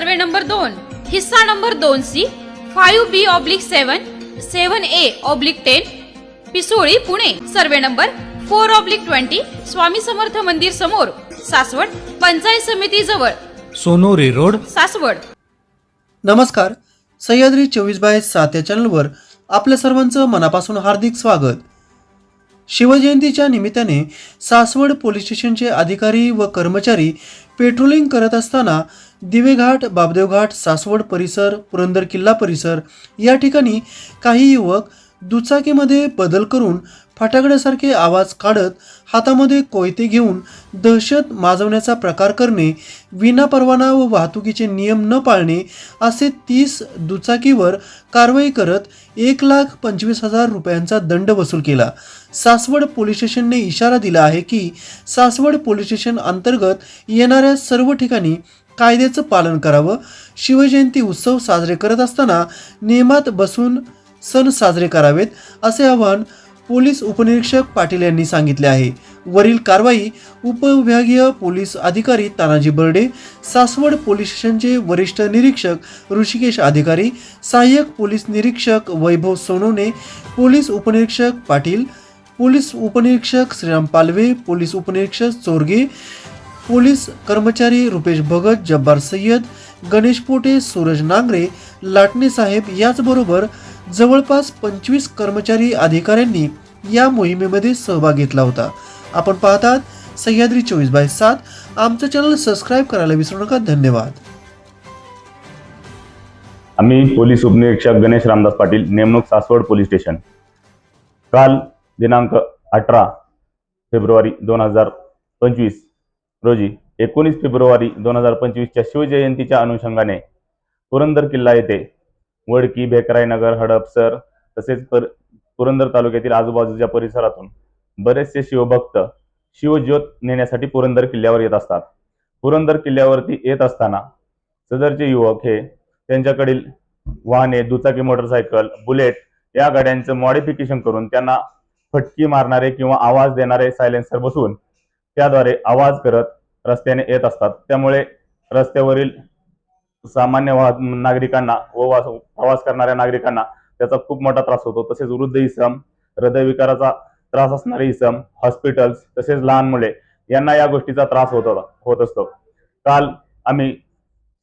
Survey number दोन हिस्सा number दोन C five B oblique seven seven A oblique ten Pisoli Pune. Survey number four oblique twenty Swami Samarth मंदिर समोर सासवड पंचायत समिती जवळ. सोनोरी रोड. सासवड. नमस्कार. सह्याद्री चोवीस बाय सात या चॅनलवर आपल्या सर्वांचं मनापासून हार्दिक स्वागत. शिवजयंतीच्या निमित्ताने सासवड पोलीस स्टेशनचे अधिकारी व कर्मचारी पेट्रोलिंग करत असताना दिवेघाट बाबदेवघाट सासवड परिसर पुरंदर किल्ला परिसर या ठिकाणी काही युवक दुचाकीमध्ये बदल करून फटाकड्यासारखे आवाज काढत हातामध्ये कोयते घेऊन दहशत माजवण्याचा प्रकार करणे विनापरवाना व वाहतुकीचे नियम न पाळणे असे तीस दुचाकीवर कारवाई करत एक लाख पंचवीस हजार रुपयांचा दंड वसूल केला. सासवड पोलीस स्टेशनने इशारा दिला आहे की सासवड पोलीस स्टेशन अंतर्गत येणाऱ्या सर्व ठिकाणी कायद्याचं पालन करावं. शिवजयंती उत्सव साजरे करत असताना नियमात बसून सण साजरे करावेत असे आवाहन पोलीस उपनिरीक्षक पाटील यांनी सांगितले आहे. वरील कारवाई उपविभागीय पोलीस अधिकारी तानाजी बर्डे सासवड पोलीस स्टेशनचे वरिष्ठ निरीक्षक ऋषिकेश अधिकारी सहाय्यक पोलीस निरीक्षक वैभव सोनवणे पोलीस उपनिरीक्षक पाटील पोलीस उपनिरीक्षक श्रीराम पालवे पोलीस उपनिरीक्षक चोरगे पोलीस कर्मचारी रुपेश भगत जब्बार सय्यद गणेश पोटे सूरज नांगरे लाटणे साहेब याचबरोबर जवळपास पंचवीस कर्मचारी अधिकाऱ्यांनी या मोहिमेमध्ये सहभाग घेतला होता. आपण पाहतात सह्याद्री चोवीस बाय सात. आमचं चॅनल सबस्क्राईब करायला विसरू नका. धन्यवाद. आम्ही पोलीस उपनिरीक्षक गणेश रामदास पाटील नेमणूक सासवड पोलीस स्टेशन. काल दिनांक अठरा फेब्रुवारी दोन हजार पंचवीस रोजी एकोणीस फेब्रुवारी दोन हजार पंचवीसच्या शिवजयंतीच्या अनुषंगाने पुरंदर किल्ला येथे वडकी भेकरायनगर हडपसर तसेच पर पुरंदर तालुक्यातील आजूबाजूच्या परिसरातून बरेचसे शिवभक्त शिवज्योत नेण्यासाठी पुरंदर किल्ल्यावर येत असतात. पुरंदर किल्ल्यावरती येत असताना सदरचे युवक हे त्यांच्याकडील वाहने दुचाकी मोटरसायकल बुलेट या गाड्यांचं मॉडिफिकेशन करून त्यांना फटकी मारणारे किंवा आवाज देणारे सायलेन्सर बसवून त्याद्वारे आवाज करत रस्त्याने येत असतात. त्यामुळे रस्त्यावरील सामान्य वाह नागरिकांना व वास- प्रवास करणाऱ्या नागरिकांना त्याचा खूप मोठा त्रास होतो. तसेच वृद्ध इसम हृदयविकाराचा त्रास असणारे इसम हॉस्पिटल्स तसेच लहान मुले यांना या गोष्टीचा त्रास होत होत असतो. काल आम्ही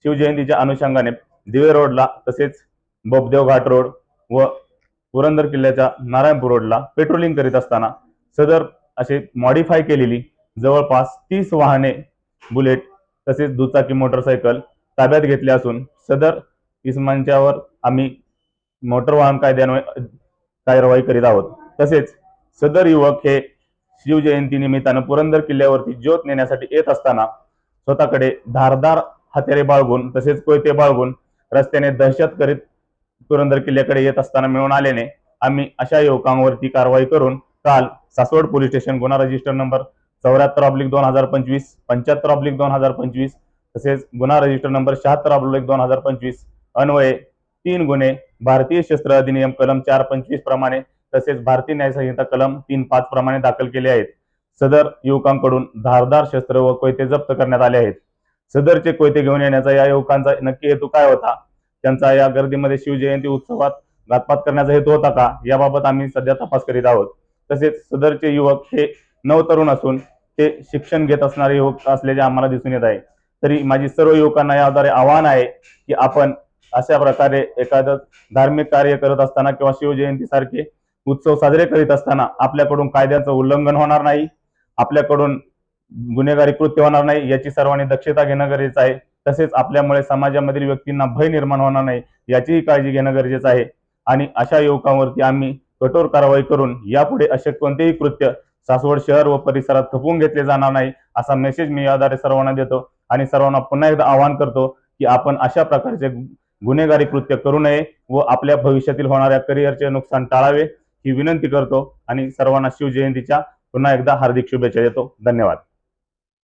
शिवजयंतीच्या अनुषंगाने दिवे रोडला तसेच बोबदेव घाट रोड व पुरंदर किल्ल्याच्या नारायणपूर रोडला पेट्रोलिंग करीत असताना सदर असे मॉडीफाय केलेली जवळपास तीस वाहने बुलेट तसेच दुचाकी मोटरसायकल ताब्यात घेतले असून सदर इसमांच्यावर आम्ही मोटर वाहन कायद्यान्वये कार्यवाही करीत आहोत. तसेच सदर युवक हे शिवजयंती निमित्तानं पुरंदर किल्ल्यावरती ज्योत नेण्यासाठी येत असताना स्वतःकडे धारदार हत्यारे बाळगून तसेच कोयते बाळगून रस्त्याने दहशत करीत पुरंदर किल्ल्याकडे येत असताना मिळून आल्याने आम्ही अशा युवकांवरती कारवाई करून काल सासवड पोलीस स्टेशन गुन्हा रजिस्टर नंबर चौऱ्याहत्तर ऑब्लिक दोन हजार पंचवीस पंच्याहत्तर ऑब्लिक दोन हजार पंचवीस तसेच गुन्हा रजिस्टर नंबर शहात्तर ऑब्लिक दोन हजार पंचवीस अन्वये तीन गुन्हे भारतीय शस्त्र अधिनियम कलम चार पंचवीस प्रमाणे तसेच भारतीय न्यायसंहिता कलम तीन पाच प्रमाणे दाखल केले आहेत. सदर युवकांकडून धारदार शस्त्र व कोयते जप्त करण्यात आले आहेत. सदरचे कोयते घेऊन येण्याचा या युवकांचा नक्की हेतू काय होता? त्यांचा या गर्दीमध्ये शिवजयंती उत्सवात घातपात करण्याचा हेतू होता का? याबाबत आम्ही सध्या तपास करीत आहोत. तसेच सदरचे युवक हे नवतरुण असून ते शिक्षण घेत असणारे युवक असल्याचे आम्हाला दिसून येत आहे. तरी माझी सर्व युवकांना याद्वारे आव्हान आहे की आपण अशा प्रकारे एखादं धार्मिक कार्य करत असताना किंवा शिवजयंती सारखे उत्सव साजरे करीत असताना आपल्याकडून कायद्याचं उल्लंघन होणार नाही आपल्याकडून गुन्हेगारी कृत्य होणार नाही याची सर्वांनी दक्षता घेणं गरजेचं आहे. तसेच आपल्यामुळे समाजामधील व्यक्तींना भय निर्माण होणार नाही याचीही काळजी घेणं गरजेचं आहे. आणि अशा युवकांवरती आम्ही कठोर कारवाई करून यापुढे असे कोणतेही कृत्य सासवड शहर व परिसरात थपवून घेतले जाणार नाही असा मेसेज मी याद्वारे सर्वांना देतो आणि सर्वांना पुन्हा एकदा आवाहन करतो की आपण अशा प्रकारचे गुन्हेगारी कृत्य करू नये व आपल्या भविष्यातील होणाऱ्या करिअरचे नुकसान टाळावे ही विनंती करतो आणि सर्वांना शिवजयंतीच्या पुन्हा एकदा हार्दिक शुभेच्छा देतो धन्यवाद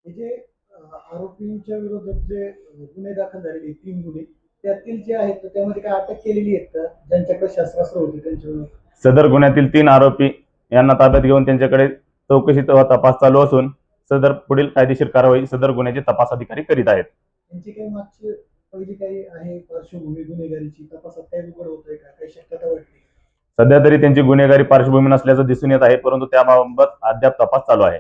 जे अ, आरोपींच्या विरोधात जे गुन्हे दाखल झालेले तीन गुन्हे त्यातील जे आहेत त्यामध्ये काय अटक केलेली आहेत ज्यांच्याकडे शस्त्रास्त्र होते त्यांच्या? सदर गुन्ह्यातील तीन आरोपी यांना ताब्यात घेऊन त्यांच्याकडे चौकशी तपास चालू असून सदर पुढील कायदेशीर कारवाई सदर गुन्ह्याचे तपास अधिकारी करीत आहेत. त्यांची काही मागची पहिली काही आहे पार्श्वभूमी गुन्हेगारीची? तपासात काही उघड होतोय का? काही शक्यता वाटते सध्या तरी त्यांची गुन्हेगारी पार्श्वभूमी नसल्याचं दिसून येत आहे परंतु त्याबाबत अद्याप तपास चालू आहे.